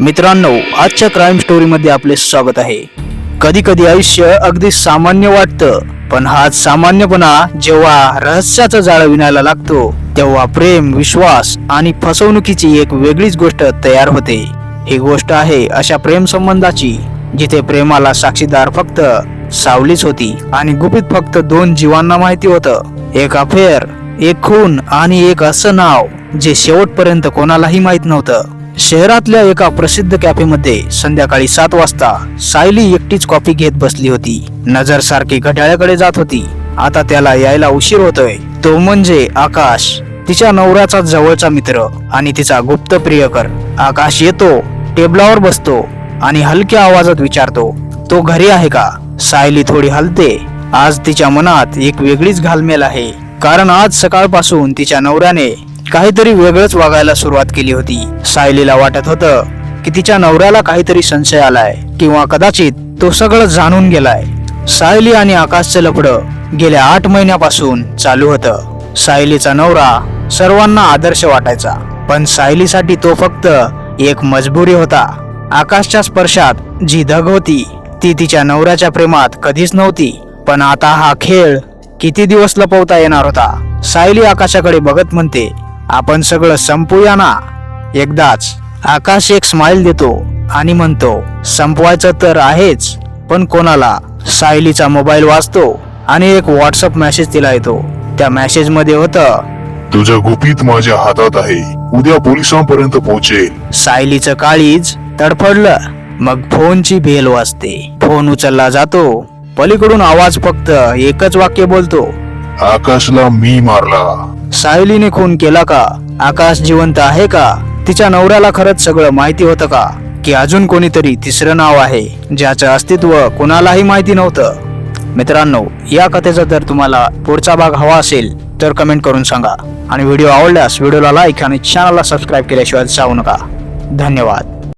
मित्रांनो आजच्या क्राईम स्टोरीमध्ये आपले स्वागत आहे. कधी कधी आयुष्य अगदी सामान्य वाटतं पण हाच सामान्यपणा जेव्हा रहस्याचं जाळ विणायला लागतो तेव्हा प्रेम विश्वास आणि फसवणुकीची एक वेगळीच गोष्ट तयार होते. ही गोष्ट आहे अशा प्रेम संबंधाची जिथे प्रेमाला साक्षीदार फक्त सावलीच होती आणि गुपित फक्त दोन जीवांना माहिती होतं. एक अफेअर एक खून आणि एक असं नाव जे शेवटपर्यंत कोणालाही माहीत नव्हतं. शहरातल्या एका प्रसिद्ध कॅफेमध्ये संध्याकाळी सात वाजता सायली एकटीच कॉफी घेत बसली होती. नजर सारखी घड्याळ्याकडे जात होती. आता त्याला यायला उशीर होतोय. तो म्हणजे आकाश तिच्या नवऱ्याचा जवळचा मित्र आणि तिचा गुप्त प्रियकर. आकाश येतो टेबलावर बसतो आणि हलक्या आवाजात विचारतो तो घरी आहे का? सायली थोडी हलते. आज तिच्या मनात एक वेगळीच घालमेल आहे. कारण आज सकाळपासून तिच्या नवऱ्याने काहीतरी वेगळंच वागायला सुरुवात केली होती. सायलीला वाटत होतं की तिच्या नवऱ्याला काहीतरी संशय आलाय किंवा कदाचित तो सगळं जाणून गेलाय. सायली आणि आकाशचं लफडं गेल्या आठ महिन्यापासून चालू होतं. सायलीचा नवरा सर्वांना आदर्श वाटायचा पण सायलीसाठी तो फक्त एक मजबुरी होता. आकाशच्या स्पर्शात जी धग होती ती तिच्या नवऱ्याच्या प्रेमात कधीच नव्हती पण आता हा खेळ किती दिवस लपवता येणार होता? सायली आकाशाकडे बघत म्हणते आपण सगळं संपूया ना? एकदाच आकाश एक स्माइल देतो आणि म्हणतो संपवायचं तर आहेच पण कोणाला? सायलीचा मोबाईल वाचतो आणि एक व्हॉट्सअप मेसेज तिला येतो. त्या मेसेजमध्ये होतं तुझं गुपित माझ्या हातात आहे. उद्या पोलिसांपर्यंत पोहोचेल. सायलीचं काळीज तडफडलं. मग फोनची बेल वाजते. फोन उचलला जातो. पलीकडून आवाज फक्त एकच वाक्य बोलतो. आकाशला मी मारला. सायलीने खून केला का? आकाश जिवंत आहे का? तिच्या नवऱ्याला खरंच सगळं माहिती होतं का? की अजून कोणीतरी तिसरं नाव आहे ज्याचं अस्तित्व कुणालाही माहिती नव्हतं. मित्रांनो या कथेचा जर तुम्हाला पुढचा भाग हवा असेल तर कमेंट करून सांगा. आणि व्हिडिओ आवडल्यास व्हिडिओला लाईक आणि चॅनलला सबस्क्राईब केल्याशिवाय जाऊ नका. धन्यवाद.